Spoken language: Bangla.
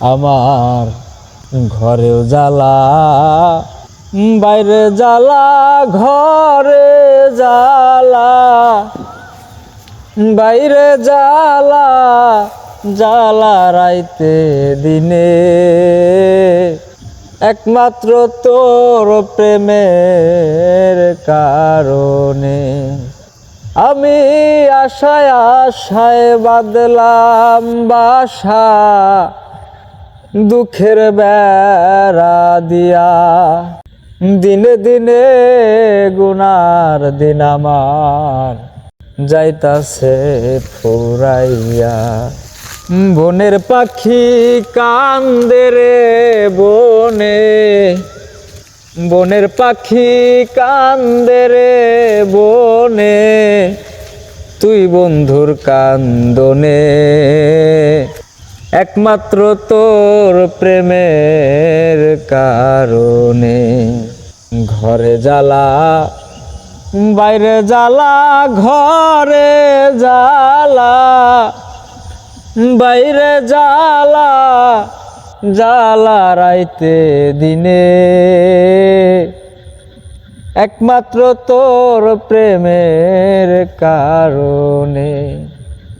আমার ঘরেও জ্বালা বাইরে জ্বালা, ঘরে জ্বালা বাইরে জ্বালা জ্বালা রাইতে দিনে। একমাত্র তোর প্রেমের কারণে আমি আশায় আশায় বাদলাম বাসা। দুঃখের বেড়া দিয়া। দিনে দিনে গুনার দিন আমার যাইতাছে ফুরাইয়া। বনের পাখি কান্দে রে বনে। বনের পাখি কান্দে রে বনে। তুই বন্ধুর কান্দনে। একমাত্র তোর প্রেমের কারণে। ঘরে জ্বালা, বাইরে জ্বালা, ঘরে জ্বালা, বাইরে জ্বালা জ্বালা রাইতে দিনে। একমাত্র তোর প্রেমের কারণে।